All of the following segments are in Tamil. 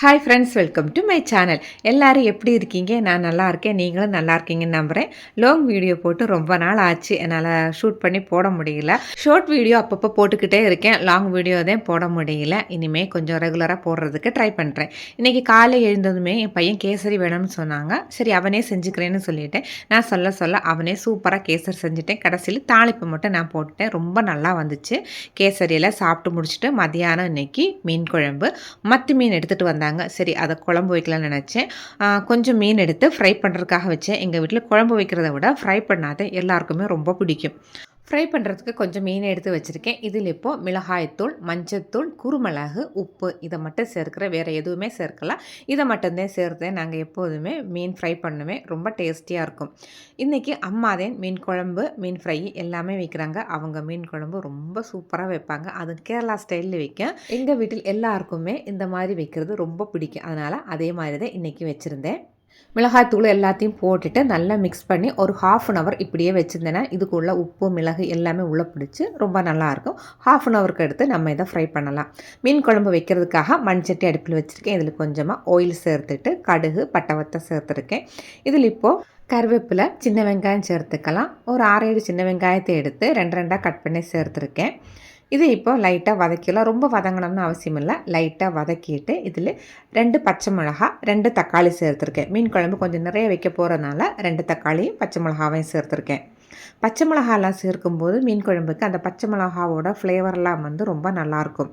Hi friends welcome to my channel எல்லோரும் எப்படி இருக்கீங்க? நான் நல்லா இருக்கேன். நீங்களும் நல்லா இருக்கீங்கன்னு நம்புகிறேன் லாங் வீடியோ போட்டு ரொம்ப நாள் ஆச்சு. என்னால் ஷூட் பண்ணி போட முடியல. ஷார்ட் வீடியோ அப்பப்போ போட்டுக்கிட்டே இருக்கேன். லாங் வீடியோ தான் போட முடியல. இனிமேல் கொஞ்சம் ரெகுலராக போடுறதுக்கு ட்ரை பண்ணுறேன் இன்றைக்கி காலை எழுந்ததுமே என் பையன் கேசரி வேணும்னு சொன்னாங்க. சரி அவனே செஞ்சுக்கிறேன்னு சொல்லிட்டேன். நான் சொல்ல சொல்ல அவனே சூப்பராக கேசரி செஞ்சுட்டேன். கடைசியில் தாளிப்பு மட்டும் நான் போட்டுட்டேன். ரொம்ப நல்லா வந்துச்சு. கேசரியெல்லாம் சாப்பிட்டு முடிச்சுட்டு மதியானம் இன்னைக்கு மீன் குழம்பு. மத்தி மீன் எடுத்துகிட்டு வந்தாங்க. சரி அதை குழம்பு வைக்கலாம்னு நினச்சேன். கொஞ்சம் மீன் எடுத்து ஃப்ரை பண்ணுறதுக்காக வச்சேன். எங்கள் வீட்டில் குழம்பு வைக்கிறத விட ஃப்ரை பண்ணாத எல்லாருக்குமே ரொம்ப பிடிக்கும். ஃப்ரை பண்ணுறதுக்கு கொஞ்சம் மீன் எடுத்து வச்சுருக்கேன். இதில் இப்போது மிளகாய்த்தூள் மஞ்சத்தூள் குருமிளகு உப்பு இதை மட்டும் சேர்க்குற வேறு எதுவுமே சேர்க்கலாம் இதை மட்டும்தான் சேர்த்தேன். நாங்கள் எப்போதுமே மீன் ஃப்ரை பண்ணுவேன். ரொம்ப டேஸ்டியாக இருக்கும். இன்றைக்கி அம்மாதேன் மீன் குழம்பு மீன் ஃப்ரை எல்லாமே வைக்கிறாங்க. அவங்க மீன் குழம்பு ரொம்ப சூப்பராக வைப்பாங்க. அது கேரளா ஸ்டைலில் வைக்க எங்கள் வீட்டில் எல்லாருக்குமே இந்த மாதிரி வைக்கிறது ரொம்ப பிடிக்கும். அதனால் அதே மாதிரி தான் இன்றைக்கி வச்சுருந்தேன். மிளகாய்த்தூள் எல்லாத்தையும் போட்டுட்டு நல்லா மிக்ஸ் பண்ணி ஒரு ஹாஃப் அன் ஹவர் இப்படியே வச்சுருந்தேன்னா இதுக்குள்ளே உப்பு மிளகு எல்லாமே உள்ளே பிடிச்சி ரொம்ப நல்லாயிருக்கும் ஹாஃப் அன் ஹவருக்கு எடுத்து நம்ம இதை ஃப்ரை பண்ணலாம். மீன் குழம்பு வைக்கிறதுக்காக மண்சட்டி அடுப்பில் வச்சுருக்கேன். இதில் கொஞ்சமாக ஆயில் சேர்த்துட்டு கடுகு பட்டவத்தை சேர்த்துருக்கேன். இதில் இப்போது கருவேப்பிலை சின்ன வெங்காயம் சேர்த்துக்கலாம். ஒரு ஆறேழு சின்ன வெங்காயத்தை எடுத்து ரெண்டு ரெண்டாக கட் பண்ணி சேர்த்துருக்கேன். இது இப்போ லைட்டாக வதக்கிடலாம். ரொம்ப வதங்கணும்னு அவசியம் இல்லை. லைட்டாக வதக்கிட்டு இதில் ரெண்டு பச்சை மிளகா ரெண்டு தக்காளி சேர்த்துருக்கேன். மீன் குழம்பு கொஞ்சம் நிறைய வைக்க போகிறதுனால ரெண்டு தக்காளியும் பச்சை மிளகாவையும் சேர்த்துருக்கேன். பச்சை மிளகாலாம் சேர்க்கும்போது மீன் குழம்புக்கு அந்த பச்சை மிளகாவோட ஃப்ளேவர்லாம் வந்து ரொம்ப நல்லாயிருக்கும்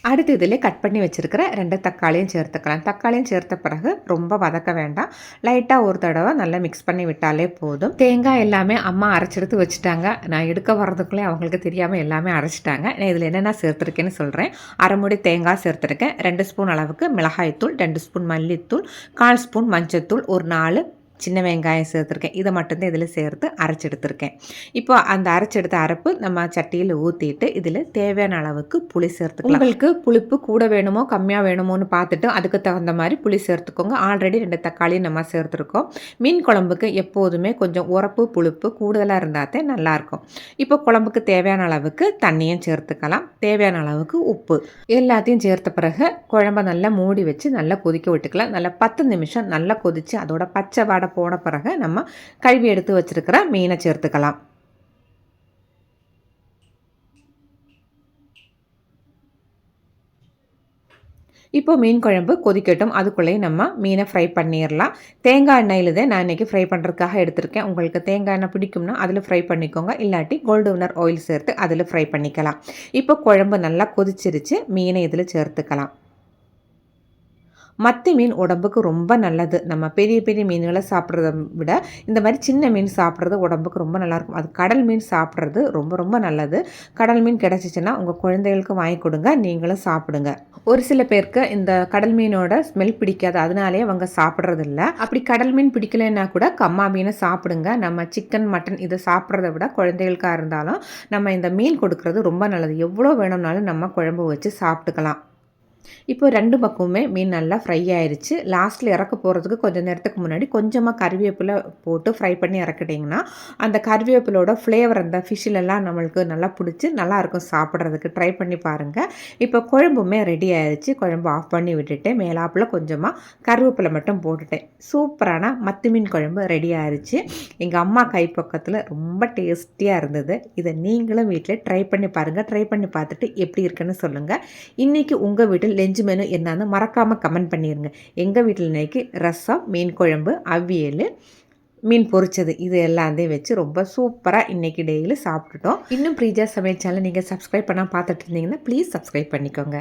அடுத்து இதில் கட் பண்ணி வச்சுருக்கிற ரெண்டு தக்காளியும் சேர்த்துக்கலாம். தக்காளியும் சேர்த்த பிறகு ரொம்ப வதக்க வேண்டாம். லைட்டாக ஒரு தடவை நல்லா மிக்ஸ் பண்ணி விட்டாலே போதும். தேங்காய் எல்லாமே அம்மா அரைச்செடுத்து வச்சுட்டாங்க. நான் எடுக்க வர்றதுக்குள்ளே அவங்களுக்கு தெரியாமல் எல்லாமே அரைச்சிட்டாங்க. நான் இதில் என்னென்ன சேர்த்துருக்கேன்னு சொல்கிறேன் அரைமுடி தேங்காய் சேர்த்துருக்கேன். ரெண்டு ஸ்பூன் அளவுக்கு மிளகாய்த்தூள் ரெண்டு ஸ்பூன் மல்லித்தூள் கால் ஸ்பூன் மஞ்சத்தூள் ஒரு நாலு சின்ன வெங்காயம் சேர்த்துருக்கேன். இதை மட்டும்தான் இதில் சேர்த்து அரைச்செடுத்துருக்கேன். இப்போ அந்த அரைச்செடுத்த அரைப்பு நம்ம சட்டியில் ஊற்றிட்டு இதில் தேவையான அளவுக்கு புளி சேர்த்துக்கலாம். உங்களுக்கு புளிப்பு கூட வேணுமோ கம்மியாக வேணுமோன்னு பார்த்துட்டு அதுக்கு தகுந்த மாதிரி புளி சேர்த்துக்கோங்க. ஆல்ரெடி ரெண்டு தக்காளி நம்ம சேர்த்துருக்கோம். மீன் குழம்புக்கு எப்போதுமே கொஞ்சம் உரப்பு புளிப்பு கூடுதலாக இருந்தால் தான் நல்லாயிருக்கும். இப்போ குழம்புக்கு தேவையான அளவுக்கு தண்ணியும் சேர்த்துக்கலாம். தேவையான அளவுக்கு உப்பு. எல்லாத்தையும் சேர்த்த பிறகு குழம்ப நல்லா மூடி வச்சு நல்லா கொதிக்க விட்டுக்கலாம். நல்லா பத்து நிமிஷம் நல்லா கொதித்து அதோட பச்சை வாடை போன பிறகு நம்ம கழுவி எடுத்து வச்சுருக்கிற மீனை சேர்த்துக்கலாம். இப்போ மீன் குழம்பு கொதிக்கட்டும். அதுக்குள்ளேயே நம்ம மீனை ஃப்ரை பண்ணிடலாம். தேங்காய் எண்ணெயில் தான் நான் இன்றைக்கி ஃப்ரை பண்ணுறதுக்காக எடுத்திருக்கேன். உங்களுக்கு தேங்காய் எண்ணெய் பிடிக்கும்னா அதில் ஃப்ரை பண்ணிக்கோங்க. இல்லாட்டி கோல்டுவினர் ஆயில் சேர்த்து அதில் ஃப்ரை பண்ணிக்கலாம். இப்போ குழம்பு நல்லா கொதிச்சிருச்சு. மீனை இதில் சேர்த்துக்கலாம். மத்தி மீன் உடம்புக்கு ரொம்ப நல்லது. நம்ம பெரிய பெரிய மீன்களை சாப்பிட்றத விட இந்த மாதிரி சின்ன மீன் சாப்பிட்றது உடம்புக்கு ரொம்ப நல்லாயிருக்கும். அது கடல் மீன் சாப்பிட்றது ரொம்ப ரொம்ப நல்லது. கடல் மீன் கிடச்சிச்சின்னா உங்கள் குழந்தைகளுக்கு வாங்கி கொடுங்க. நீங்களும் சாப்பிடுங்க. ஒரு சில பேருக்கு இந்த கடல் மீனோட ஸ்மெல் பிடிக்காது. அதனாலே அவங்க சாப்பிட்றதில்ல. அப்படி கடல் மீன் பிடிக்கலன்னா கூட கம்மா மீனை சாப்பிடுங்க. நம்ம சிக்கன் மட்டன் இதை சாப்பிட்றத விட குழந்தைகளுக்காக இருந்தாலும் நம்ம இந்த மீன் கொடுக்கறது ரொம்ப நல்லது. எவ்வளோ வேணும்னாலும் நம்ம குழம்பு வச்சு சாப்பிட்டுக்கலாம். இப்போ ரெண்டு பக்கமுமே மீன் நல்லா ஃப்ரை ஆயிடுச்சு லாஸ்ட்டில் இறக்க போகிறதுக்கு கொஞ்சம் நேரத்துக்கு முன்னாடி கொஞ்சமாக கருவேப்பிலை போட்டு ஃப்ரை பண்ணி இறக்கிட்டிங்கன்னா அந்த கருவேப்பிலோட ஃப்ளேவர் அந்த ஃபிஷ்ஷிலெல்லாம் நம்மளுக்கு நல்லா பிடிச்சி நல்லாயிருக்கும் சாப்பிட்றதுக்கு. ட்ரை பண்ணி பாருங்கள் இப்போ குழம்புமே ரெடி ஆயிடுச்சு குழம்பு ஆஃப் பண்ணி விட்டுட்டு மேலாப்பில் கொஞ்சமாக கருவேப்பிலை மட்டும் போட்டுட்டேன். சூப்பரான மத்து மீன் குழம்பு ரெடி ஆயிடுச்சு எங்கள் அம்மா கைப்பக்கத்தில் ரொம்ப டேஸ்டியாக இருந்தது. இதை நீங்களும் வீட்டில் ட்ரை பண்ணி பாருங்கள் ட்ரை பண்ணி பார்த்துட்டு எப்படி இருக்குன்னு சொல்லுங்கள் இன்றைக்கி உங்கள் வீட்டில் லெஞ்சு மெனு என்னன்னு மறக்காமல் கமெண்ட் பண்ணிடுங்க எங்கள் வீட்டில் இன்றைக்கி ரசம் மீன் குழம்பு அவியல் மீன் பொரிச்சது இது எல்லாத்தையும் வச்சு ரொம்ப சூப்பராக இன்றைக்கி டெய்லி சாப்பிட்டுட்டோம். இன்னும் ப்ரீஜா சமையல் சேனல் நீங்கள் சப்ஸ்கிரைப் பண்ணால் பார்த்துட்டு இருந்தீங்கன்னா ப்ளீஸ் சப்ஸ்கிரைப் பண்ணிக்கோங்க.